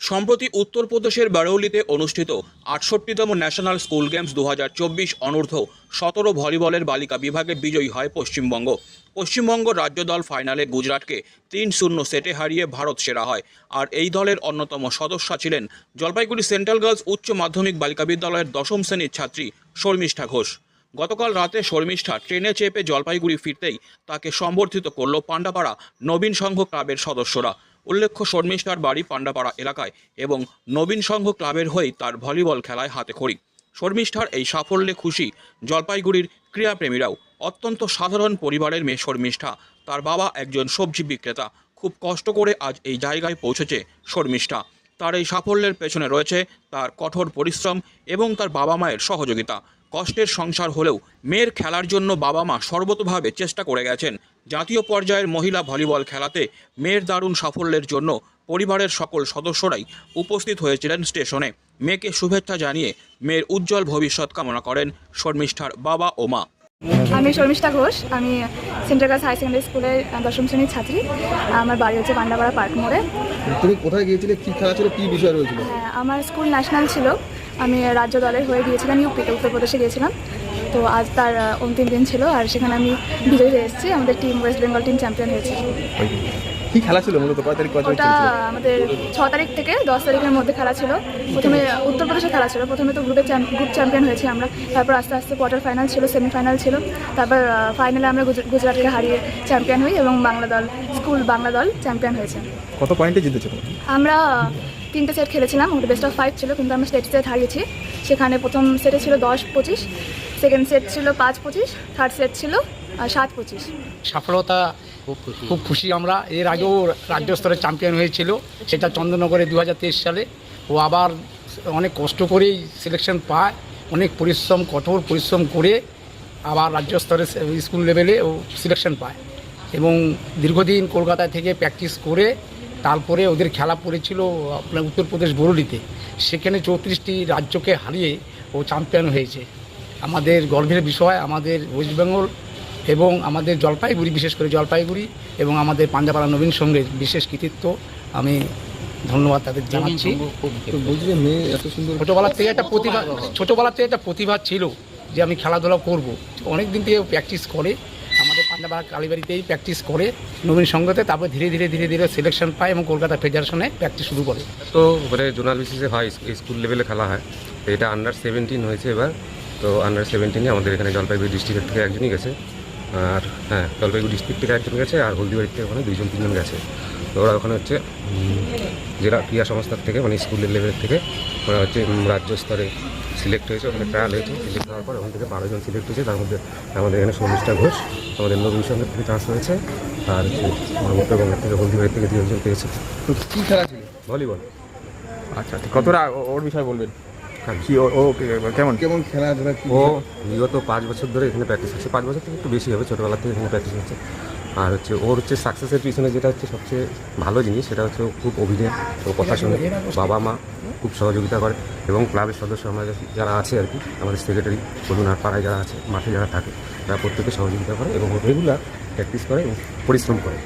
সম্প্রতি উত্তরপ্রদেশের বারৌলিতে অনুষ্ঠিত আটষট্টিতম ন্যাশনাল স্কুল গেমস দু হাজার চব্বিশ অনূর্ধ্ব সতেরো ভলিবলের বালিকা বিভাগে বিজয়ী হয় পশ্চিমবঙ্গ। পশ্চিমবঙ্গ রাজ্য দল ফাইনালে গুজরাটকে তিন শূন্য সেটে হারিয়ে ভারত সেরা হয়। আর এই দলের অন্যতম সদস্য ছিলেন জলপাইগুড়ি সেন্ট্রাল গার্লস উচ্চ মাধ্যমিক বালিকা বিদ্যালয়ের দশম শ্রেণির ছাত্রী শর্মিষ্ঠা ঘোষ। গতকাল রাতে শর্মিষ্ঠা ট্রেনে চেপে জলপাইগুড়ি ফিরতেই তাকে সম্বর্ধিত করল পাণ্ডাপাড়া নবীন সংঘ ক্লাবের সদস্যরা। উল্লেখ্য, শর্মিষ্ঠার বাড়ি পাণ্ডাপাড়া এলাকায় এবং নবীন সংঘ ক্লাবের হয়েই তার ভলিবল খেলায় হাতে খড়ি। শর্মিষ্ঠার এই সাফল্যে খুশি জলপাইগুড়ির ক্রীড়াপ্রেমীরাও। অত্যন্ত সাধারণ পরিবারের মেয়ে শর্মিষ্ঠা। তার বাবা একজন সবজি বিক্রেতা। খুব কষ্ট করে আজ এই জায়গায় পৌঁছেছে শর্মিষ্ঠা। তার এই সাফল্যের পেছনে রয়েছে তার কঠোর পরিশ্রম এবং তার বাবা মায়ের সহযোগিতা। কষ্টের সংসার হলেও মেয়ের খেলার জন্য বাবা মা সর্বতভাবে চেষ্টা করে গেছেন। জাতীয় পর্যায়ের মহিলা ভলিবল খেলাতে মেয়ের দারুণ সাফল্যের জন্য পরিবারের সকল সদস্যরাই উপস্থিত হয়েছিলেন স্টেশনে। মেয়েকে শুভেচ্ছা জানিয়ে মেয়ের উজ্জ্বল ভবিষ্যৎ কামনা করেন শর্মিষ্ঠার বাবা ও মা। আমি শর্মিষ্ঠা ঘোষ আমি সেন্ট্রাল গার্লস হাই সেকেন্ডারি স্কুলের দশম শ্রেণির ছাত্রী। আমার বাড়ি হচ্ছে পান্ডাপাড়া পার্ক মোড়ে। তুমি কোথায় গিয়েছিলে? কি খেলা ছিল? কি বিষয় রয়েছিল? হ্যাঁ, আমার স্কুল ন্যাশনাল ছিল। আমি রাজ্য দলের হয়ে গিয়েছিলাম ইউপিতে উত্তরপ্রদেশে গিয়েছিলাম। তো আজ তার অন্তিম দিন ছিল আর সেখানে আমি বিজয়ী হয়ে এসেছি। আমাদের team West Bengal team champion হয়েছে। কি খেলা ছিল মূলত? কয় তারিখ ওটা আমাদের ছ তারিখ থেকে দশ তারিখের মধ্যে খেলা ছিল। প্রথমে উত্তরপ্রদেশে খেলা ছিল। প্রথমে তো গ্রুপে গ্রুপ চ্যাম্পিয়ন হয়েছি আমরা। তারপর আস্তে আস্তে কোয়ার্টার ফাইনাল ছিল সেমিফাইনাল ছিল। তারপর ফাইনালে আমরা গুজ- গুজরাটকে হারিয়ে চ্যাম্পিয়ন হই এবং বাংলা দল স্কুল বাংলা দল চ্যাম্পিয়ন হয়েছে। কত পয়েন্টে জিতেছো? আমরা তিনটে সেট খেলেছিলাম ওটা বেস্ট অফ ফাইভ ছিল কিন্তু আমরা স্টেট সেট হারিয়েছি। সেখানে প্রথম সেটে ছিল দশ পঁচিশ সেকেন্ড সেট ছিল পাঁচ পঁচিশ থার্ড সেট ছিল সাত পঁচিশ। সফলতা খুব খুশি। আমরা। এর আগেও রাজ্য স্তরে চ্যাম্পিয়ন হয়েছিল সেটা চন্দ্রনগরে দু হাজার তেইশ সালে। ও আবার অনেক কষ্ট করেই সিলেকশন পায় অনেক পরিশ্রম কঠোর পরিশ্রম করে আবার রাজ্য স্তরে স্কুল লেভেলে ও সিলেকশন পায়। এবং দীর্ঘদিন কলকাতা থেকে প্র্যাকটিস করে তারপরে ওদের খেলা পড়েছিল আপনার উত্তরপ্রদেশ বরুলিতে। সেখানে চৌত্রিশটি রাজ্যকে হারিয়ে ও চ্যাম্পিয়ন হয়েছে। আমাদের গর্বের বিষয় আমাদের ওয়েস্ট বেঙ্গল এবং আমাদের জলপাইগুড়ি বিশেষ করে জলপাইগুড়ি এবং আমাদের পাঞ্জাপাড়া নবীন সঙ্গের বিশেষ কৃতিত্ব। আমি ধন্যবাদ তাদের জানাচ্ছি। তো মেয়ে এত সুন্দর ছোটোবেলার থেকে একটা প্রতিভা ছোটোবেলার থেকে একটা প্রতিভা ছিল যে আমি খেলাধুলা করব। অনেক দিন থেকে প্র্যাকটিস করে পাঞ্জাপাড়া কালীবাড়িতেই প্র্যাকটিস করে, নবীন সঙ্গতে তারপর ধীরে ধীরে ধীরে ধীরে সিলেকশন পায় এবং কলকাতা ফেডারেশনে প্র্যাকটিস শুরু করে। তো মানে জোনাল বেসিসে হয় স্কুল লেভেলে খেলা হয়। তো এটা আন্ডার সেভেন্টিন হয়েছে এবার। তো আন্ডার সেভেন্টিনে আমাদের এখানে জলপাইগুড়ি ডিস্ট্রিক্টের থেকে একজনই গেছে। আর হ্যাঁ জলপাইগুড়ি ডিস্ট্রিক্ট থেকে একজন গেছে, আর হলদিবাড়ির থেকে ওখানে দুইজন, তিনজন গেছে। তো ওরা ওখানে হচ্ছে জেলা ক্রীড়া সংস্থার থেকে মানে স্কুলের লেভেল থেকে ওরা হচ্ছে রাজ্য স্তরে সিলেক্ট হয়েছে ওখানে ট্রায়াল হয়েছে সিলেক্ট হওয়ার পর ওখান থেকে বারো জন সিলেক্ট হয়েছে তার মধ্যে আমাদের এখানে সৌমিষ্ঠা ঘোষ আমাদের নবীন সঙ্গের থেকে চান্স হয়েছে আর হচ্ছে উত্তরবঙ্গের থেকে হলদিবাড়ির থেকে দু একজন পেয়েছে। তো কি খেলা ছিল? ভলিবল। আচ্ছা আচ্ছা কতটা ও- ওর বিষয়ে বলবেন? হ্যাঁ। কি ও- ও কেমন? কেমন খেলাধুলা ও বিগত পাঁচ বছর ধরে এখানে প্র্যাকটিস হচ্ছে পাঁচ বছর থেকে একটু বেশি হবে ছোটোবেলা থেকে এখানে প্র্যাকটিস হচ্ছে। আর হচ্ছে ওর হচ্ছে সাকসেসের পিছনে যেটা হচ্ছে সবচেয়ে ভালো জিনিস, সেটা হচ্ছে খুব অভিনয় ও কথা শুনে বাবা মা খুব সহযোগিতা করে এবং ক্লাবের সদস্য আমাদের যারা আছে আর কি, আমাদের সেক্রেটারি বলুন আর পাড়ায় যারা আছে, মাঠে যারা থাকে, তারা প্রত্যেকে সহযোগিতা করে এবং রেগুলার প্র্যাকটিস করে এবং পরিশ্রম করে।